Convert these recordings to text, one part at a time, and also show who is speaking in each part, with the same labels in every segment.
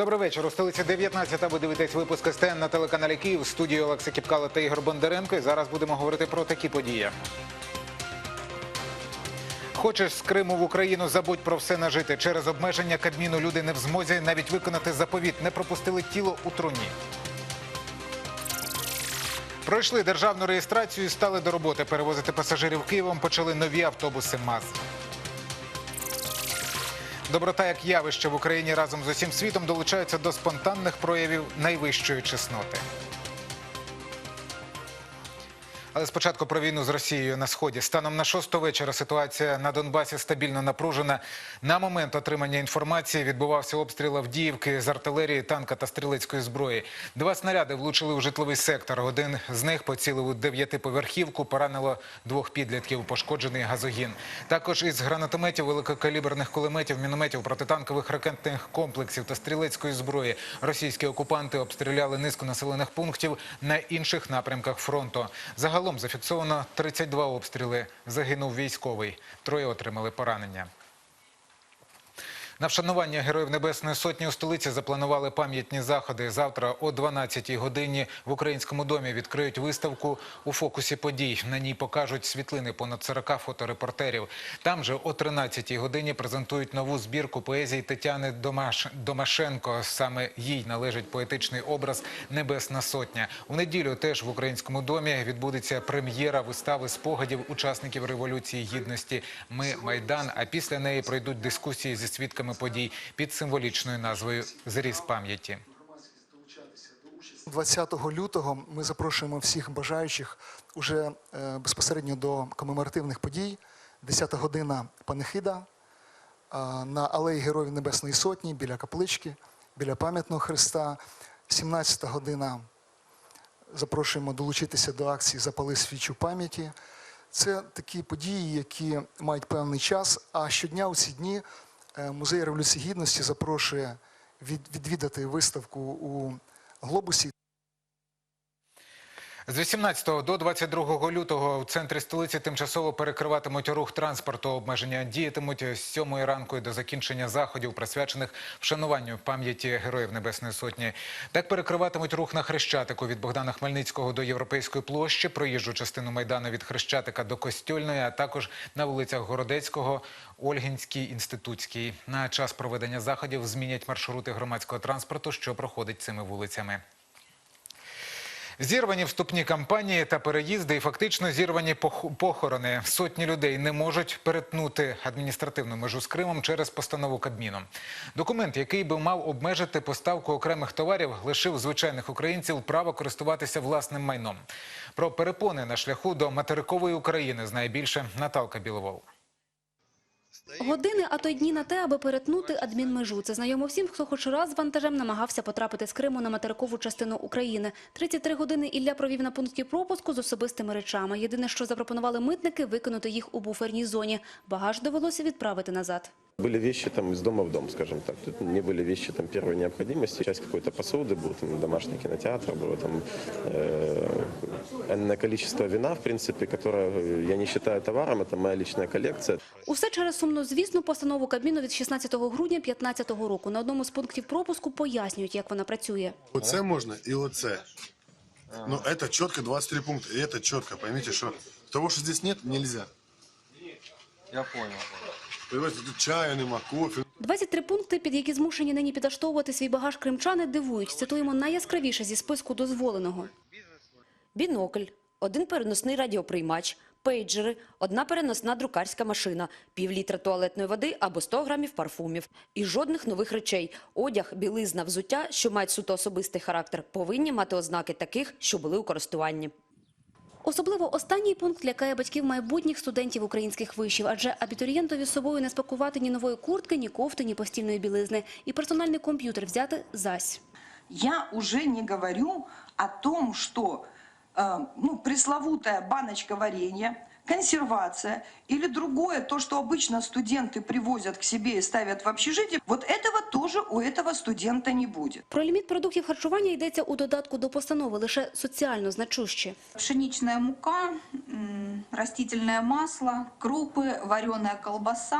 Speaker 1: Добрий вечір. У столиці 19 ви дивитесь випуск СТН на телеканалі Київ. Студії Олекса Кіпкала та Ігор Бондаренко. І зараз будемо говорити про такі події. Хочеш з Криму в Україну, забудь про все нажити. Через обмеження Кабміну люди не в змозі навіть виконати заповіт. Не пропустили тіло у труні. Пройшли державну реєстрацію і стали до роботи. Перевозити пасажирів Києвом почали нові автобуси МАЗ. Доброта як явище в Україні разом з усім світом долучається до спонтанних проявів найвищої чесноти. Але спочатку про війну з Росією на сході. Станом на шосту вечора ситуація на Донбасі стабільно напружена. На момент отримання інформації відбувався обстріл Авдіївки з артилерії, танка та стрілецької зброї. Два снаряди влучили у житловий сектор. Один з них поцілив у дев'ятиповерхівку, поранило двох підлітків, пошкоджений газогін. Також із гранатометів, великокаліберних кулеметів, мінометів, протитанкових ракетних комплексів та стрілецької зброї російські окупанти обстріляли низку населених пунктів на інших напрямках фронту. Загалом зафіксовано 32 обстріли. Загинув військовий. Троє отримали поранення. На вшанування Героїв Небесної Сотні у столиці запланували пам'ятні заходи. Завтра о 12-й годині в Українському домі відкриють виставку у фокусі подій. На ній покажуть світлини понад 40 фоторепортерів. Там же о 13-й годині презентують нову збірку поезії Тетяни Домаш... Домашенко. Саме їй належить поетичний образ Небесна Сотня. У неділю теж в Українському домі відбудеться прем'єра вистави спогадів учасників Революції Гідності Ми Майдан. А після неї пройдуть дискусії зі свідками подій під символічною назвою Зріз пам'яті.
Speaker 2: 20 лютого ми запрошуємо всіх бажаючих уже е, безпосередньо до комеморативних подій. 10 година панихида е, на алеї Героїв Небесної Сотні біля каплички, біля пам'ятного хреста. 17 година запрошуємо долучитися до акції Запали свічу пам'яті. Це такі події, які мають певний час. А щодня у ці дні музей Революції Гідності запрошує від- відвідати виставку у глобусі.
Speaker 1: З 18 до 22 лютого у центрі столиці тимчасово перекриватимуть рух транспорту. Обмеження діятимуть з 7 ранку до закінчення заходів, присвячених вшануванню пам'яті Героїв Небесної Сотні. Так перекриватимуть рух на Хрещатику від Богдана Хмельницького до Європейської площі, проїжджу частину Майдану від Хрещатика до Костюльної, а також на вулицях Городецького, Ольгінській, Інститутській. На час проведення заходів змінять маршрути громадського транспорту, що проходить цими вулицями. Зірвані вступні кампанії та переїзди, і фактично зірвані похорони. Сотні людей не можуть перетнути адміністративну межу з Кримом через постанову Кабміну. Документ, який би мав обмежити поставку окремих товарів, лишив звичайних українців право користуватися власним майном. Про перепони на шляху до материкової України знає більше Наталка Біловол.
Speaker 3: Години, а то й дні на те, аби перетнути адмінмежу. Це знайомо всім, хто хоч раз з вантажем намагався потрапити з Криму на материкову частину України. 33 години Ілля провів на пункті пропуску з особистими речами. Єдине, що запропонували митники – викинути їх у буферній зоні. Багаж довелося відправити назад.
Speaker 4: Были вещи там из дома в дом, скажем так. Тут не были вещи там первой необходимости. Часть какой-то посуды, был там домашний кинотеатр, было там э, энное количество вина, в принципе, которое э, я не считаю товаром, это моя личная коллекция.
Speaker 3: Усе через сумнозвісну постанову Кабміну від 16 грудня 2015 року. На одному з пунктів пропуску пояснюють, як вона працює.
Speaker 5: Оце можна і оце. Ну, это четко 23 пункта, и это четко. Поймите, что того, что здесь нет, нельзя.
Speaker 6: Я понял.
Speaker 5: Понимаете, тут чая нема, кофе.
Speaker 3: 23 пункти, під які змушені нині підлаштовувати свій багаж кримчани, дивують. Цитуємо найяскравіше зі списку дозволеного.
Speaker 7: бінокль, один переносний радіоприймач, пейджери, одна переносна друкарська машина, півлітра туалетної води або 100 грамів парфумів. І жодних нових речей. Одяг, білизна, взуття, що мають суто особистий характер, повинні мати ознаки таких, що були у користуванні.
Speaker 3: Особливо останній пункт лякає батьків майбутніх студентів українських вишів, адже абітурієнтові з собою не спакувати ні нової куртки, ні кофти, ні постільної білизни. І персональний комп'ютер взяти зась.
Speaker 8: Я уже не говорю о том, что ну, пресловутая баночка варенья, консервация или другое, то, что обычно студенты привозят к себе и ставят в общежитие, вот этого тоже у этого студента не будет.
Speaker 3: Про ліміт продуктів харчування йдеться у додатку до постанови, лише соціально значущі.
Speaker 9: Пшеничная мука, м, растительное масло, крупы, вареная колбаса.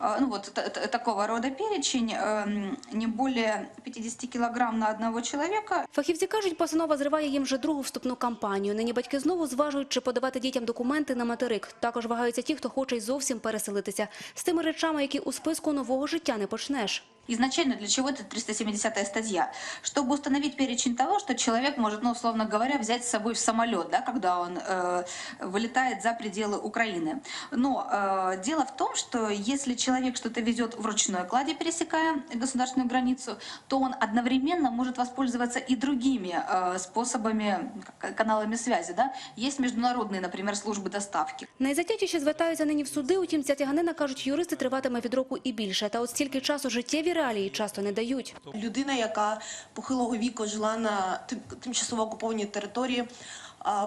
Speaker 9: Э, Ну вот т- т- такого рода перечень, эм, не более 50 килограмм на одного человека.
Speaker 3: Фахівці кажуть, постанова зриває їм вже другу вступну кампанію. Нині батьки знову зважують, чи подавати дітям документи на материк. Також вагаються ті, хто хоче й зовсім переселитися. З тими речами, які у списку нового життя не почнеш.
Speaker 9: Изначально для чего это 370 статья? Чтобы установить перечень того, что человек может, ну, условно говоря, взять с собой в самолет, да, когда он э, вылетает за пределы Украины. Но э, дело в том, что если человек что-то везет в ручной кладе, пересекая государственную границу, то он одновременно может воспользоваться и другими э, способами, как- каналами связи. Да? Есть международные, например, службы доставки.
Speaker 3: Найзатятіші звертаються нині в суди, утім ця тяганина, кажуть юристи, триватиме від року і більше. Та от стільки часу життєві реалії часто не дають.
Speaker 10: Людина, яка похилого віку жила на тим- тимчасово окупованій території,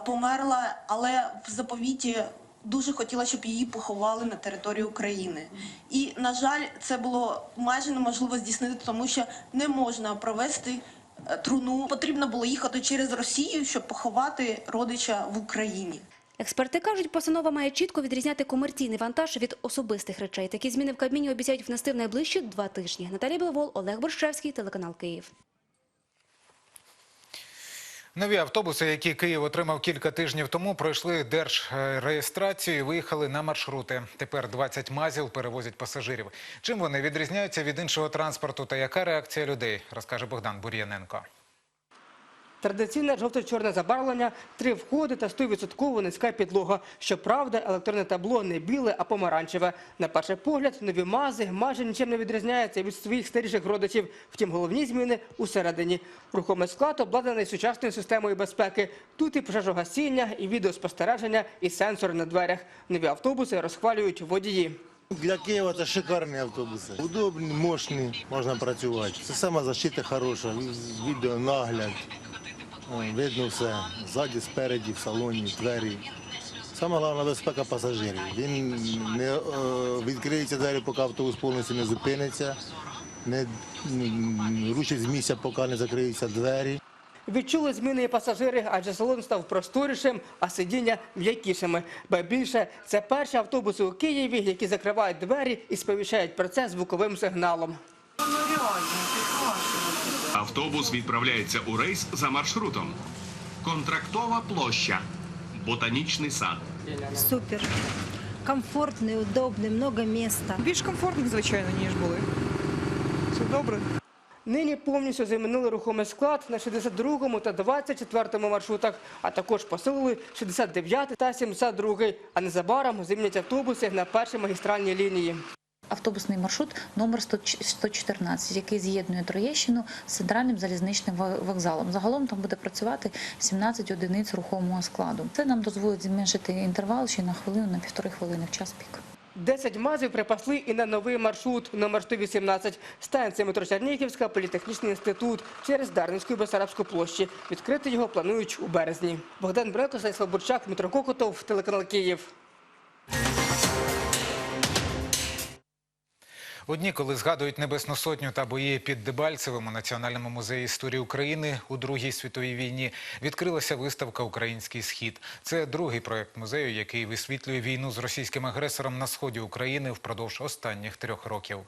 Speaker 10: померла, але в заповіті дуже хотіла, щоб її поховали на території України. І, на жаль, це було майже неможливо здійснити, тому що не можна провести е, труну. Потрібно було їхати через Росію, щоб поховати родича в Україні.
Speaker 3: Експерти кажуть, постанова має чітко відрізняти комерційний вантаж від особистих речей. Такі зміни в Кабміні обіцяють внести в найближчі два тижні. Наталія Біловол, Олег Борщевський, телеканал Київ.
Speaker 1: Нові автобуси, які Київ отримав кілька тижнів тому, пройшли держреєстрацію і виїхали на маршрути. Тепер 20 мазів перевозять пасажирів. Чим вони відрізняються від іншого транспорту та яка реакція людей, розкаже Богдан Бур'яненко.
Speaker 11: Традиційне жовто-чорне забарвлення, три входи та 100% низька підлога. Щоправда, електронне табло не біле, а помаранчеве. На перший погляд, нові мази майже нічим не відрізняються від своїх старіших родичів. Втім, головні зміни усередині. Рухомий склад обладнаний сучасною системою безпеки. Тут і пожежогасіння, і відеоспостереження, і сенсори на дверях. Нові автобуси розхвалюють водії.
Speaker 12: Для Києва це шикарні автобуси. Удобні, мощні, можна працювати. Це сама защита хороша, відео, Видно все. Ззаді, спереді, в салоні, двері. Саме головна безпека пасажирів. Він не е, відкриється двері, поки автобус повністю не зупиниться, не рушить з місця, поки не закриються двері.
Speaker 11: Відчули зміни і пасажири, адже салон став просторішим, а сидіння м'якішими. Ба більше, це перші автобуси у Києві, які закривають двері і сповіщають про це звуковим сигналом.
Speaker 13: Автобус відправляється у рейс за маршрутом. Контрактова площа. Ботанічний сад.
Speaker 14: Супер. Комфортний, удобний, много міста.
Speaker 8: Більш комфортно, звичайно, ніж були. Все добре.
Speaker 11: Нині повністю замінили рухомий склад на 62-му та 24-му маршрутах, а також посилили 69-й та 72-й, а незабаром замінять автобуси на першій магістральній лінії.
Speaker 9: Автобусний маршрут номер 114, який з'єднує Троєщину з центральним залізничним вокзалом. Загалом там буде працювати 17 одиниць рухомого складу. Це нам дозволить зменшити інтервал ще на хвилину, на півтори хвилини в час пік.
Speaker 11: 10 мазів припасли і на новий маршрут номер 118. Станція метро Чернігівська, політехнічний інститут через Дарницьку і Бесарабську площі. Відкрити його планують у березні. Богдан Бренко, Станіслав Бурчак, Дмитро Кокотов, телеканал Київ.
Speaker 1: У дні, коли згадують Небесну Сотню та бої під Дебальцевим у Національному музеї історії України у Другій світовій війні, відкрилася виставка Український схід. Це другий проект музею, який висвітлює війну з російським агресором на сході України впродовж останніх трьох років.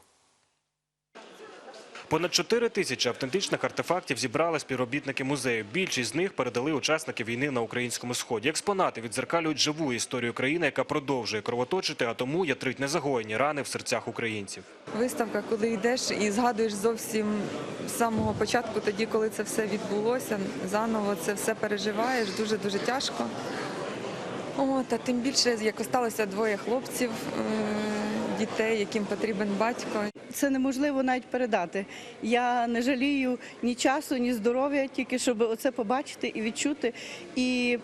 Speaker 15: Понад 4 тисячі автентичних артефактів зібрали співробітники музею. Більшість з них передали учасники війни на українському сході. Експонати відзеркалюють живу історію країни, яка продовжує кровоточити, а тому ятрить незагоєні рани в серцях українців.
Speaker 8: Виставка, коли йдеш і згадуєш зовсім з самого початку, тоді, коли це все відбулося, заново це все переживаєш, дуже-дуже тяжко. От, а тим більше, як осталося двоє хлопців, е, дітей, яким потрібен батько.
Speaker 14: Це неможливо навіть передати. Я не жалію ні часу, ні здоров'я, тільки щоб оце побачити і відчути, і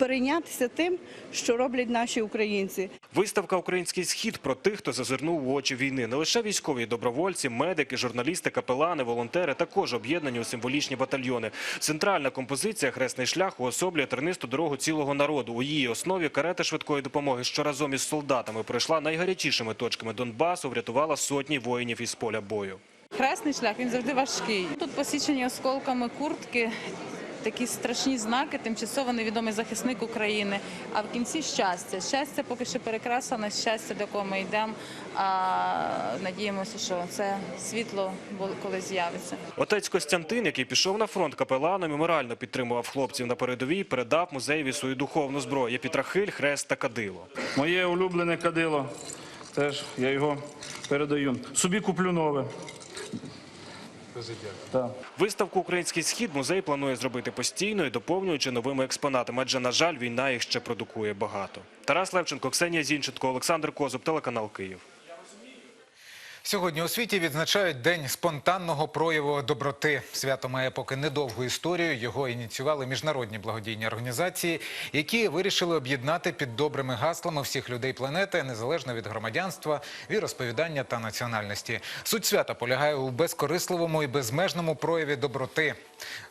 Speaker 14: перейнятися тим, що роблять наші українці.
Speaker 15: Виставка «Український схід» про тих, хто зазирнув у очі війни. Не лише військові добровольці, медики, журналісти, капелани, волонтери також об'єднані у символічні батальйони. Центральна композиція «Хресний шлях» уособлює тернисту дорогу цілого народу. У її основі карета швидкої допомоги, що разом із солдатами пройшла найгарячішими точками Донбасу, врятувала сотні воїнів із поля бою.
Speaker 16: Хресний шлях він завжди важкий. Тут посічені осколками куртки, такі страшні знаки, тимчасово невідомий захисник України. А в кінці щастя. Щастя поки що перекреслено, щастя, до кого ми йдемо. А надіємося, що це світло колись з'явиться.
Speaker 15: Отець Костянтин, який пішов на фронт капеланом і морально підтримував хлопців на передовій, передав музеєві свою духовну зброю – єпітрахиль, хрест та кадило.
Speaker 17: Моє улюблене кадило. Теж я його передаю. Собі куплю нове. Так.
Speaker 15: Виставку «Український схід» музей планує зробити постійною, доповнюючи новими експонатами, адже, на жаль, війна їх ще продукує багато. Тарас Левченко, Ксенія Зінченко, Олександр Козуб, телеканал Київ.
Speaker 1: Сьогодні у світі відзначають День спонтанного прояву доброти. Свято має поки недовгу історію. Його ініціювали міжнародні благодійні організації, які вирішили об'єднати під добрими гаслами всіх людей планети, незалежно від громадянства, віросповідання та національності. Суть свята полягає у безкорисливому і безмежному прояві доброти.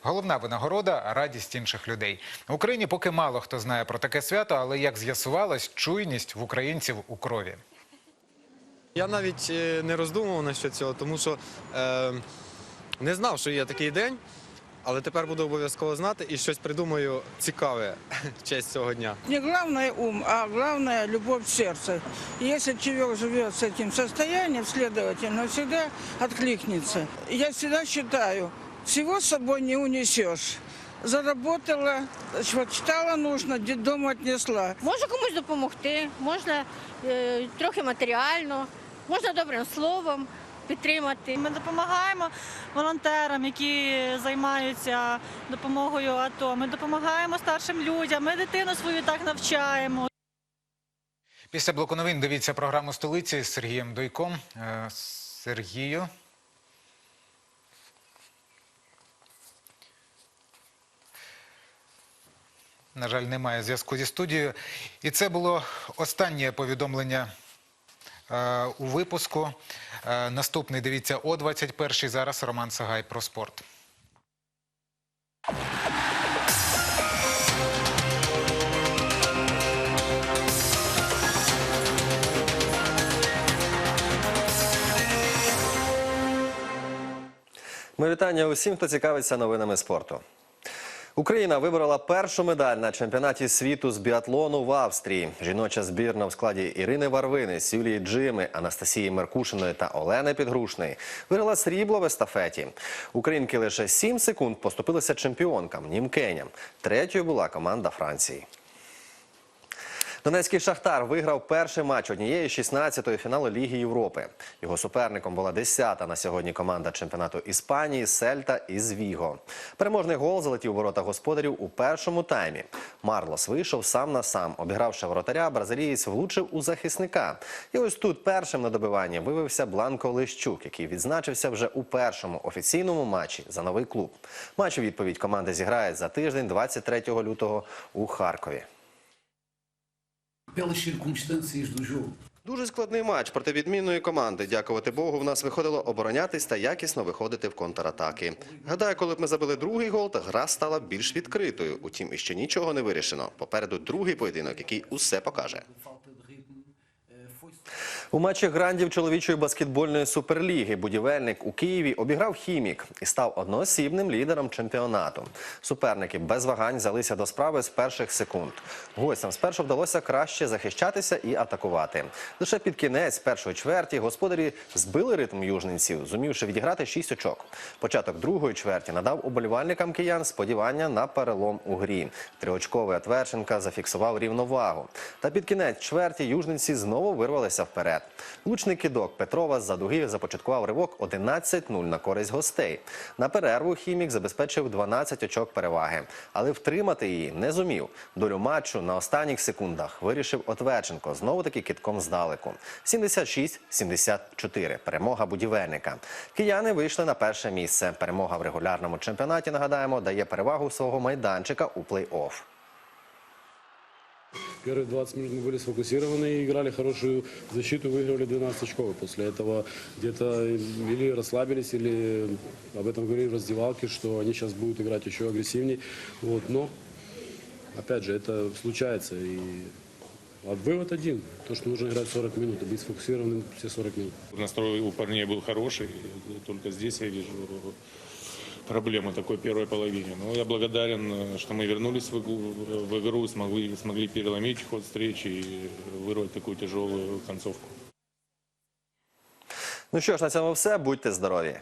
Speaker 1: Головна винагорода радість інших людей. В Україні поки мало хто знає про таке свято, але як з'ясувалось, чуйність в українців у крові.
Speaker 6: Я навіть е, не роздумував насчет цього, тому що е, не знав, що є такий день, але тепер буду обов'язково знати і щось придумаю цікаве в честь цього дня.
Speaker 18: Не главное ум, а главное любовь в сердце. И Если человек живет с этим состоянием, следовательно, всегда откликнется. Я всегда считаю, всего с собой не унесешь. Заработала, почитала нужно, дому отнесла.
Speaker 19: Можна комусь допомогти, можна е, трохи матеріально, можна добрим словом підтримати.
Speaker 20: Ми допомагаємо волонтерам, які займаються допомогою АТО. Ми допомагаємо старшим людям. Ми дитину свою так навчаємо.
Speaker 1: Після блоку новин дивіться програму столиці з Сергієм Дойком. Е, Сергію. На жаль, немає зв'язку зі студією. І це було останнє повідомлення е, у випуску. Е, наступний дивіться о 21-й. Зараз Роман Сагай про спорт.
Speaker 21: Ми вітання усім, хто цікавиться новинами спорту. Україна виборола першу медаль на чемпіонаті світу з біатлону в Австрії. Жіноча збірна в складі Ірини Варвини, Сюлії Джими, Анастасії Меркушиної та Олени Підгрушної виграла срібло в естафеті. Українки лише 7 секунд поступилися чемпіонкам німкеням. Третьою була команда Франції. Донецький Шахтар виграв перший матч однієї 16-ї фіналу Ліги Європи. Його суперником була 10-та на сьогодні команда чемпіонату Іспанії Сельта із Віго. Переможний гол залетів ворота господарів у першому таймі. Марлос вийшов сам на сам. Обігравши воротаря, бразилієць влучив у захисника. І ось тут першим на добиванні виявився Бланко Лещук, який відзначився вже у першому офіційному матчі за новий клуб. Матч у відповідь команди зіграє за тиждень, 23 лютого у Харкові.
Speaker 22: Pelas circunstâncias do jogo.
Speaker 21: Дуже складний матч проти відмінної команди. Дякувати Богу, в нас виходило оборонятись та якісно виходити в контратаки. Гадаю, коли б ми забили другий гол, то гра стала більш відкритою. Утім, іще нічого не вирішено. Попереду другий поєдинок, який усе покаже. У матчі грандів чоловічої баскетбольної суперліги будівельник у Києві обіграв хімік і став одноосібним лідером чемпіонату. Суперники без вагань взялися до справи з перших секунд. Гостям спершу вдалося краще захищатися і атакувати. Лише під кінець першої чверті господарі збили ритм южненців, зумівши відіграти шість очок. Початок другої чверті надав уболівальникам киян сподівання на перелом у грі. Триочковий Атверченка зафіксував рівновагу. Та під кінець чверті южненці знову вирвалися вперед. Лучний кидок Петрова з-за дуги започаткував ривок 11-0 на користь гостей. На перерву хімік забезпечив 12 очок переваги, але втримати її не зумів. Долю матчу на останніх секундах вирішив Отверченко, знову таки китком здалеку. 76-74. Перемога будівельника. Кияни вийшли на перше місце. Перемога в регулярному чемпіонаті, нагадаємо, дає перевагу свого майданчика у плей-офф.
Speaker 23: Первые 20 минут мы были сфокусированы и играли хорошую защиту, выигрывали 12 очков. После этого где-то или расслабились, или об этом говорили в раздевалке, что они сейчас будут играть еще агрессивнее. Вот, но, опять же, это случается. И а вывод один, то, что нужно играть 40 минут и быть сфокусированным все 40 минут.
Speaker 24: Настрой у парней был хороший, только здесь я вижу проблемы такой первой половине. Но я благодарен, э, что мы вернулись в игру, в игру смогли, смогли переломить ход встречи и вырвать такую тяжелую концовку.
Speaker 21: Ну що ж, на цьому все. Будьте здорові.